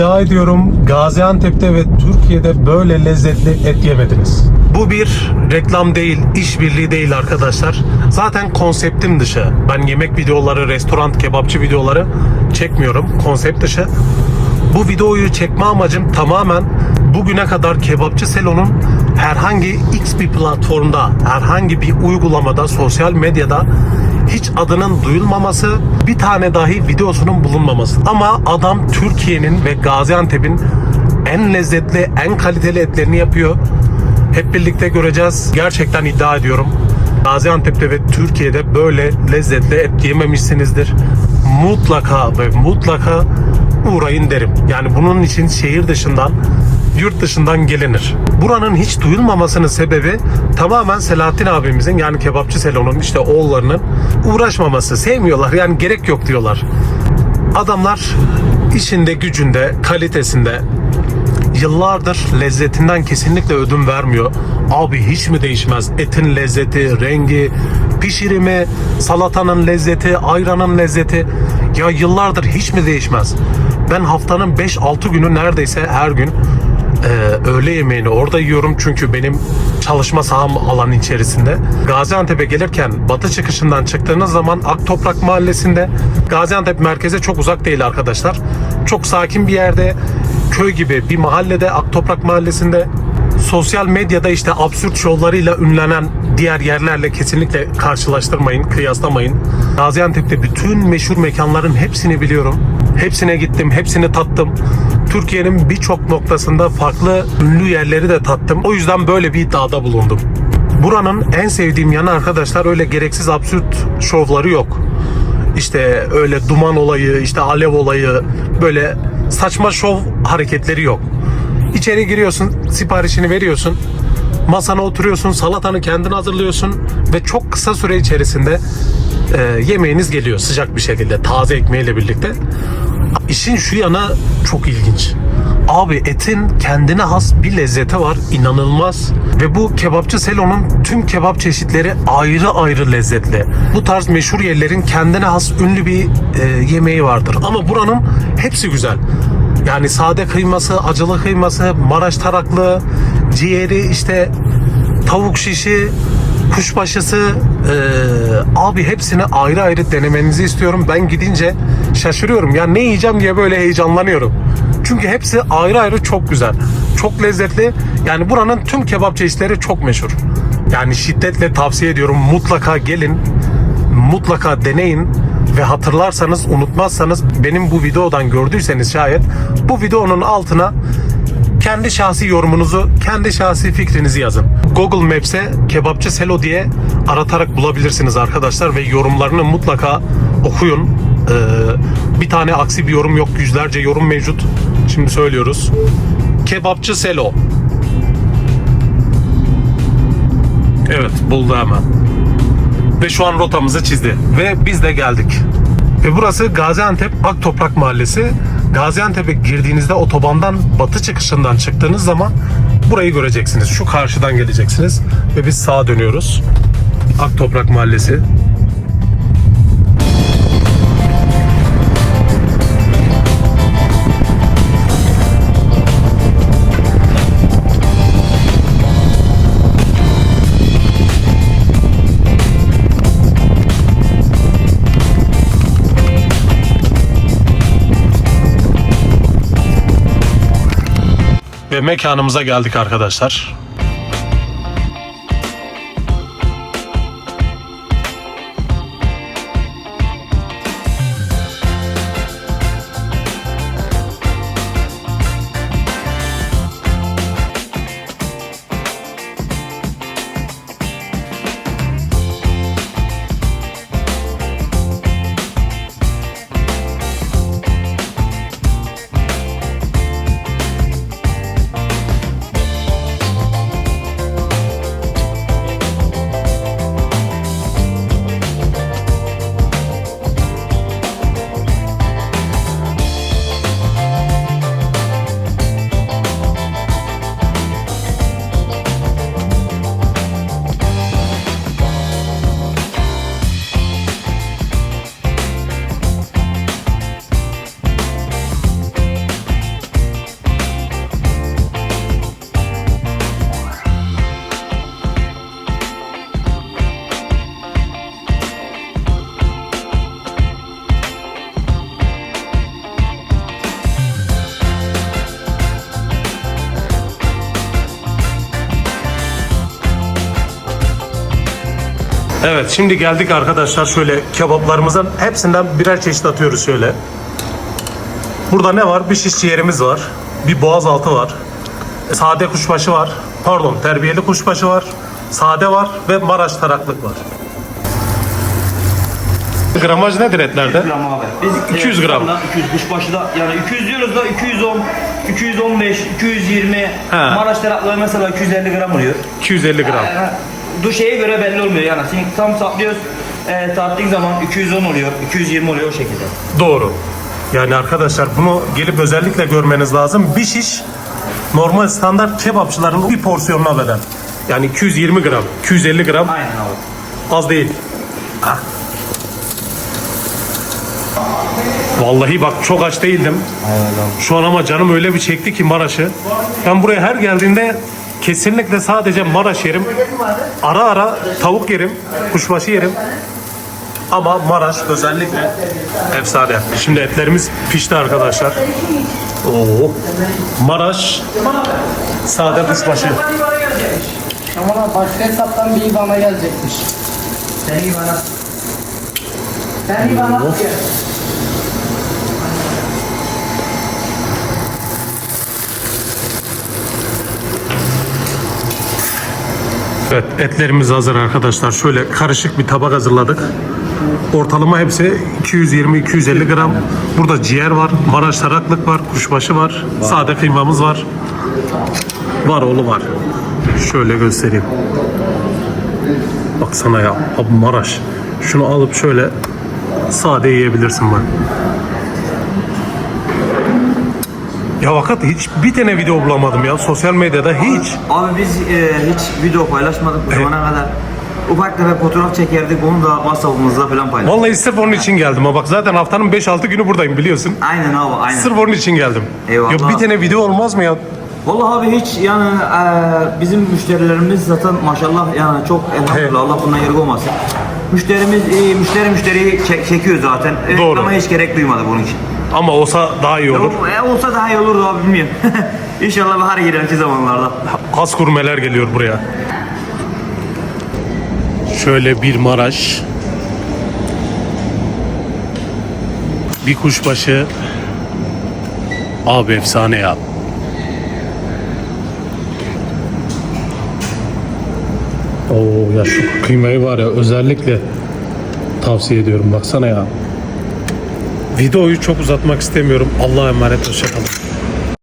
iddia ediyorum Gaziantep'te ve Türkiye'de böyle lezzetli et yemediniz. Bu bir reklam değil, işbirliği değil arkadaşlar. Zaten konseptim dışı. Ben yemek videoları, restoran, kebapçı videoları çekmiyorum. Konsept dışı. Bu videoyu çekme amacım tamamen bugüne kadar Kebapçı Selo'nun herhangi X bir platformda, herhangi bir uygulamada, sosyal medyada hiç adının duyulmaması, bir tane dahi videosunun bulunmaması. Ama adam Türkiye'nin ve Gaziantep'in en lezzetli, en kaliteli etlerini yapıyor. Hep birlikte göreceğiz. Gerçekten iddia ediyorum. Gaziantep'te ve Türkiye'de böyle lezzetli et yememişsinizdir. Mutlaka ve mutlaka uğrayın derim. Yani bunun için şehir dışından, yurt dışından gelinir. Buranın hiç duyulmamasının sebebi tamamen Selahattin abimizin yani kebapçı Selo'nun işte oğullarının uğraşmaması. Sevmiyorlar yani gerek yok diyorlar. Adamlar işinde, gücünde, kalitesinde yıllardır lezzetinden kesinlikle ödün vermiyor. Abi hiç mi değişmez? Etin lezzeti, rengi, pişirimi, salatanın lezzeti, ayranın lezzeti. Ya yıllardır hiç mi değişmez? Ben haftanın 5-6 günü neredeyse her gün e, öğle yemeğini orada yiyorum çünkü benim çalışma saham alan içerisinde. Gaziantep'e gelirken batı çıkışından çıktığınız zaman Aktoprak Mahallesi'nde Gaziantep merkeze çok uzak değil arkadaşlar. Çok sakin bir yerde köy gibi bir mahallede Aktoprak Mahallesi'nde sosyal medyada işte absürt şovlarıyla ünlenen diğer yerlerle kesinlikle karşılaştırmayın, kıyaslamayın. Gaziantep'te bütün meşhur mekanların hepsini biliyorum. Hepsine gittim, hepsini tattım. Türkiye'nin birçok noktasında farklı ünlü yerleri de tattım. O yüzden böyle bir iddiada bulundum. Buranın en sevdiğim yanı arkadaşlar öyle gereksiz absürt şovları yok. İşte öyle duman olayı, işte alev olayı, böyle saçma şov hareketleri yok. İçeri giriyorsun, siparişini veriyorsun. Masana oturuyorsun, salatanı kendin hazırlıyorsun ve çok kısa süre içerisinde e, yemeğiniz geliyor sıcak bir şekilde, taze ekmeğiyle birlikte. İşin şu yana çok ilginç. Abi etin kendine has bir lezzeti var inanılmaz. Ve bu kebapçı Selo'nun tüm kebap çeşitleri ayrı ayrı lezzetli. Bu tarz meşhur yerlerin kendine has ünlü bir e, yemeği vardır. Ama buranın hepsi güzel. Yani sade kıyması, acılı kıyması, Maraş taraklı, ciğeri işte tavuk şişi, kuşbaşısı e, abi hepsini ayrı ayrı denemenizi istiyorum. Ben gidince şaşırıyorum. Ya ne yiyeceğim diye böyle heyecanlanıyorum. Çünkü hepsi ayrı ayrı çok güzel. Çok lezzetli. Yani buranın tüm kebap çeşitleri çok meşhur. Yani şiddetle tavsiye ediyorum. Mutlaka gelin. Mutlaka deneyin ve hatırlarsanız unutmazsanız benim bu videodan gördüyseniz şayet bu videonun altına kendi şahsi yorumunuzu, kendi şahsi fikrinizi yazın. Google Maps'e kebapçı Selo diye aratarak bulabilirsiniz arkadaşlar ve yorumlarını mutlaka okuyun. Ee, bir tane aksi bir yorum yok, yüzlerce yorum mevcut. Şimdi söylüyoruz. Kebapçı Selo. Evet, buldu hemen. Ve şu an rotamızı çizdi. Ve biz de geldik. Ve burası Gaziantep Aktoprak Mahallesi. Gaziantep'e girdiğinizde otobandan batı çıkışından çıktığınız zaman burayı göreceksiniz. Şu karşıdan geleceksiniz. Ve biz sağa dönüyoruz. Aktoprak Mahallesi. Mekanımıza geldik arkadaşlar. Evet şimdi geldik arkadaşlar şöyle kebaplarımızın hepsinden birer çeşit atıyoruz şöyle. Burada ne var? Bir şiş ciğerimiz var. Bir boğaz altı var. Sade kuşbaşı var. Pardon terbiyeli kuşbaşı var. Sade var ve Maraş taraklık var. Gramaj nedir etlerde? gram abi. Biz 200 gram. 200 kuşbaşı da yani 200 diyoruz da 210, 215, 220. Maraş tarafları mesela 250 gram oluyor. 250 gram. Bu şeye göre belli olmuyor yani. Şimdi tam saplıyoruz. E, tarttığın zaman 210 oluyor, 220 oluyor o şekilde. Doğru. Yani arkadaşlar bunu gelip özellikle görmeniz lazım. Bir şiş normal standart kebapçıların bir porsiyonuna bedel. Yani 220 gram, 250 gram Aynen abi. az değil. Ah. Vallahi bak çok aç değildim. Şu an ama canım öyle bir çekti ki Maraş'ı. Ben buraya her geldiğimde kesinlikle sadece Maraş yerim. Ara ara tavuk yerim, kuşbaşı yerim. Ama Maraş özellikle efsane. Şimdi etlerimiz pişti arkadaşlar. Oo. Maraş sade kuşbaşı. Ama başka hesaptan bir bana gelecekmiş. Sen bana. Sen bana Evet etlerimiz hazır arkadaşlar. Şöyle karışık bir tabak hazırladık. Ortalama hepsi 220-250 gram. Burada ciğer var, Maraş taraklık var, kuşbaşı var, sade kıymamız var. Var oğlu var. Şöyle göstereyim. Baksana ya abi Maraş. Şunu alıp şöyle sade yiyebilirsin bak. Ya fakat hiç bir tane video bulamadım ya sosyal medyada hiç. Abi biz e, hiç video paylaşmadık bu zamana kadar. Ufak tefek fotoğraf çekerdik onu da WhatsApp'ımızda falan paylaştık. Vallahi sırf onun için geldim ha bak zaten haftanın 5-6 günü buradayım biliyorsun. Aynen abi aynen. Sırf onun için geldim. Eyvallah. Ya bir tane video olmaz mı ya? Vallahi abi hiç yani e, bizim müşterilerimiz zaten maşallah yani çok elhamdülillah Allah bundan yargı olmasın. Müşterimiz iyi, müşteri müşteriyi çek- çekiyor zaten. E, Doğru. Ama hiç gerek duymadı bunun için. Ama olsa daha iyi olur. E, olsa daha iyi olurdu abi bilmiyorum. İnşallah bahar girerki zamanlarda. Has kurmeler geliyor buraya. Şöyle bir Maraş. Bir kuşbaşı. Abi efsane ya. Oo ya şu kıymayı var ya özellikle tavsiye ediyorum baksana ya. Videoyu çok uzatmak istemiyorum. Allah'a emanet hoşçakalın.